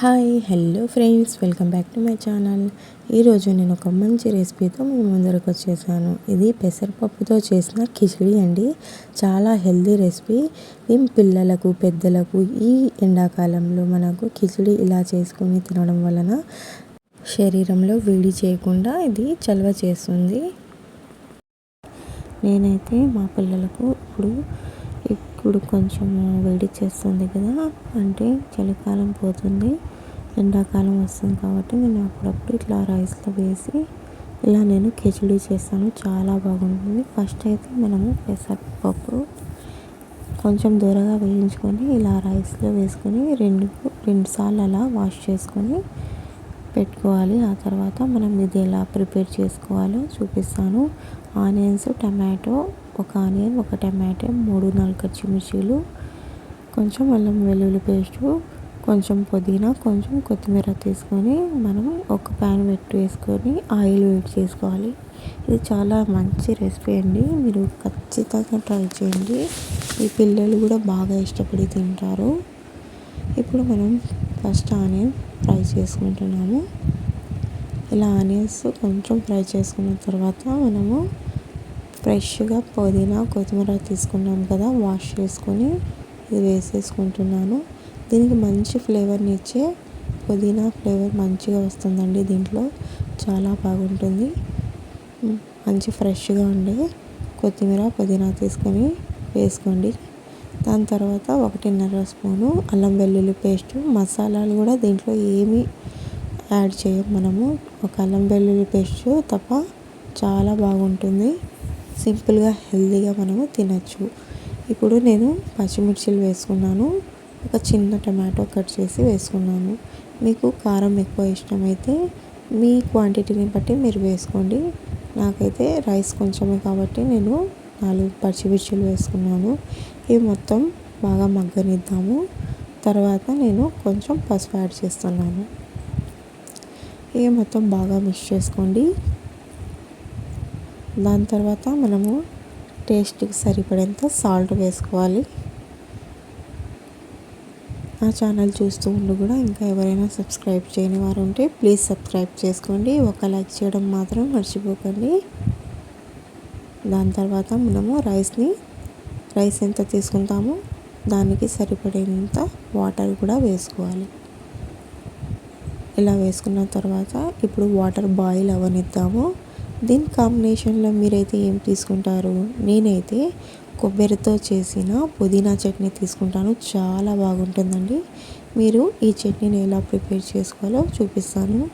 Hi hello friends welcome back to my channel. ఈరోజు నేను ఒక మంచి రెసిపీతో మీ ముందరకు వచ్చేసాను. ఇది పెసరపప్పుతో చేసిన కిచిడి అండి. చాలా హెల్దీ రెసిపీ. దీని పిల్లలకు పెద్దలకు ఈ ఎండాకాలంలో మనకు కిచిడి ఇలా చేసుకుని తినడం వలన శరీరంలో వేడి చేయకుండా ఇది చలవ చేస్తుంది. నేనైతే మా పిల్లలకు ఇప్పుడు ఇప్పుడు కొంచెం వేడి చేస్తుంది కదా అంటే చలికాలం పోతుంది ఎండాకాలం వస్తుంది కాబట్టి నేను అప్పుడప్పుడు ఇట్లా రైస్లో వేసి ఇలా నేను కిచిడి చేస్తాను చాలా బాగుంటుంది. ఫస్ట్ అయితే మనము పెసరపప్పు కొంచెం దూరగా వేయించుకొని ఇలా రైస్లో వేసుకొని రెండు రెండు సార్లు అలా వాష్ చేసుకొని పెట్టుకోవాలి. ఆ తర్వాత మనం ఇది ఎలా ప్రిపేర్ చేసుకోవాలో చూపిస్తాను. ఆనియన్స్ టమాటో ఒక ఆనియన్ ఒక టమాటో మూడు నాలుగు పచ్చిమిర్చీలు కొంచెం అల్లం వెల్లుల్లి పేస్టు కొంచెం పుదీనా కొంచెం కొత్తిమీర తీసుకొని మనం ఒక ప్యాన్ పెట్టి వేసుకొని ఆయిల్ వేడి చేసుకోవాలి. ఇది చాలా మంచి రెసిపీ అండి. మీరు ఖచ్చితంగా ట్రై చేయండి. ఈ పిల్లలు కూడా బాగా ఇష్టపడి తింటారు. ఇప్పుడు మనం ఫస్ట్ ఆనియన్ ఫ్రై చేసుకుంటున్నాము. ఇలా ఆనియన్స్ కొంచెం ఫ్రై చేసుకున్న తర్వాత మనము ఫ్రెష్గా పుదీనా కొత్తిమీర తీసుకున్నాం కదా వాష్ చేసుకొని ఇది వేసేసుకుంటున్నాను. దీనికి మంచి ఫ్లేవర్ని ఇచ్చే పుదీనా ఫ్లేవర్ మంచిగా వస్తుందండి దీంట్లో. చాలా బాగుంటుంది. మంచి ఫ్రెష్గా ఉండే కొత్తిమీర పుదీనా తీసుకొని వేసుకోండి. దాని తర్వాత ఒకటిన్నర స్పూను అల్లం వెల్లుల్లి పేస్ట్ మసాలాలు కూడా దీంట్లో ఏమీ యాడ్ చేయం మనము. ఒక అల్లం వెల్లుల్లి పేస్ట్ తప్ప చాలా బాగుంటుంది. సింపుల్గా హెల్తీగా మనము తినచ్చు. ఇప్పుడు నేను పచ్చిమిర్చిలు వేసుకున్నాను. ఒక చిన్న టమాటో కట్ చేసి వేసుకున్నాను. మీకు కారం ఎక్కువ ఇష్టమైతే మీ క్వాంటిటీని బట్టి మీరు వేసుకోండి. నాకైతే రైస్ కొంచెమే కాబట్టి నేను నాలుగు పచ్చిమిర్చిలు వేసుకున్నాను. ఇవి మొత్తం బాగా మగ్గనిద్దాము. తర్వాత నేను కొంచెం పసుపు యాడ్ చేస్తున్నాను. ఇవి మొత్తం బాగా మిక్స్ చేసుకోండి. దాని తర్వాత మనము టేస్ట్కి సరిపడేంత సాల్ట్ వేసుకోవాలి. నా ఛానల్ చూస్తూ ఉండి కూడా ఇంకా ఎవరైనా సబ్స్క్రైబ్ చేయని వారు ఉంటే ప్లీజ్ సబ్స్క్రైబ్ చేసుకోండి. ఒక లైక్ చేయడం మాత్రం మర్చిపోకండి. దాని తర్వాత మనము రైస్ని రైస్ ఎంత తీసుకుంటామో దానికి సరిపడేంత వాటర్ కూడా వేసుకోవాలి. ఇలా వేసుకున్న తర్వాత ఇప్పుడు వాటర్ బాయిల్ అవనిద్దాము. దీని కాంబినేషన్లో మీరైతే ఏం తీసుకుంటారు? నేనైతే కొబ్బరితో చేసిన పుదీనా చట్నీ తీసుకుంటాను. చాలా బాగుంటుందండి. మీరు ఈ చట్నీని ఎలా ప్రిపేర్ చేసుకోవాలో చూపిస్తాను.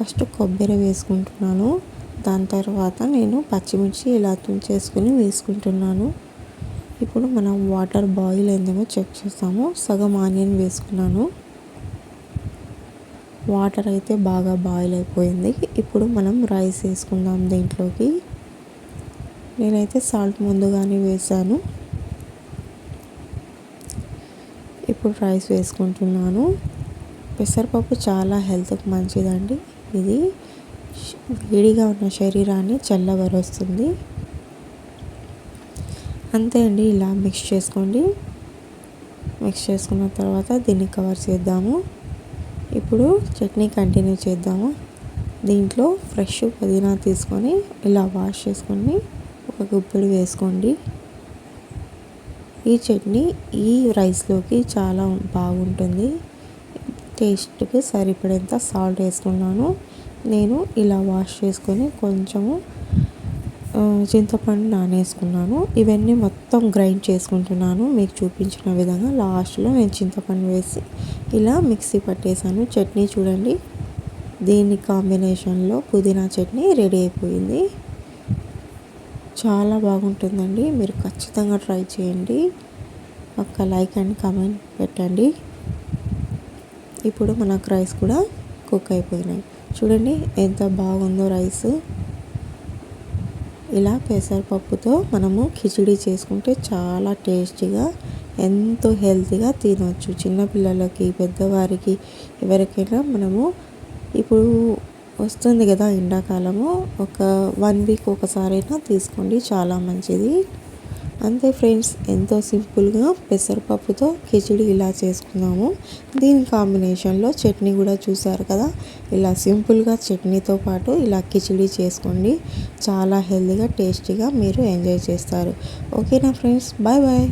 ఫస్ట్ కొబ్బరి వేసుకుంటున్నాను. దాని తర్వాత నేను పచ్చిమిర్చి ఇలా తుంచేసుకుని వేసుకుంటున్నాను. ఇప్పుడు మనం వాటర్ బాయిల్ అయిందేమో చెక్ చేస్తాము. సగం ఆనియన్ వేసుకున్నాను. వాటర్ అయితే బాగా బాయిల్ అయిపోయింది. ఇప్పుడు మనం రైస్ వేసుకుందాం దీంట్లోకి. నేనైతే సాల్ట్ ముందుగానే వేసాను. ఇప్పుడు రైస్ వేసుకుంటున్నాను. పెసరపప్పు చాలా హెల్త్కి మంచిదండి. ఇది వేడిగా ఉన్న శరీరాన్ని చల్లబరుస్తుంది. అంతే అండి ఇలా మిక్స్ చేసుకోండి. మిక్స్ చేసుకున్న తర్వాత దీన్ని కవర్ చేద్దాము. ఇప్పుడు చట్నీ కంటిన్యూ చేద్దాము. దీంట్లో ఫ్రెష్ పుదీనా తీసుకొని ఇలా వాష్ చేసుకొని ఒక గుప్పెడు వేసుకోండి. ఈ చట్నీ ఈ రైస్లోకి చాలా బాగుంటుంది. టేస్ట్కి సరిపడేంత సాల్ట్ వేసుకున్నాను. నేను ఇలా వాష్ చేసుకొని కొంచెము చింతపండు నానేసుకున్నాను. ఇవన్నీ మొత్తం గ్రైండ్ చేసుకుంటున్నాను. మీకు చూపించిన విధంగా లాస్ట్లో నేను చింతపండు వేసి ఇలా మిక్సీ పట్టేశాను. చట్నీ చూడండి. దీని కాంబినేషన్లో పుదీనా చట్నీ రెడీ అయిపోయింది. చాలా బాగుంటుందండి. మీరు ఖచ్చితంగా ట్రై చేయండి. ఒక్క లైక్ అండ్ కామెంట్ పెట్టండి. ఇప్పుడు మనకు రైస్ కూడా కుక్ అయిపోయినాయి. చూడండి ఎంత బాగుందో రైస్. ఇలా పెసరపప్పుతో మనము కిచిడి చేసుకుంటే చాలా టేస్టీగా ఎంతో హెల్తీగా తినవచ్చు చిన్నపిల్లలకి పెద్దవారికి ఎవరికైనా మనము ఇప్పుడు వస్తుంది కదా ఎండాకాలము ఒక వన్ వీక్ ఒకసారైనా తీసుకోండి చాలా మంచిది. అంతే ఫ్రెండ్స్ ఎంతో సింపుల్గా పెసరపప్పుతో కిచిడి ఇలా చేసుకున్నాము. దీని కాంబినేషన్లో చట్నీ కూడా చూసారు కదా? ఇలా సింపుల్గా చట్నీతో పాటు ఇలా కిచిడి చేసుకోండి. చాలా హెల్తీగా టేస్టీగా మీరు ఎంజాయ్ చేస్తారు. ఓకేనా ఫ్రెండ్స్? Bye bye.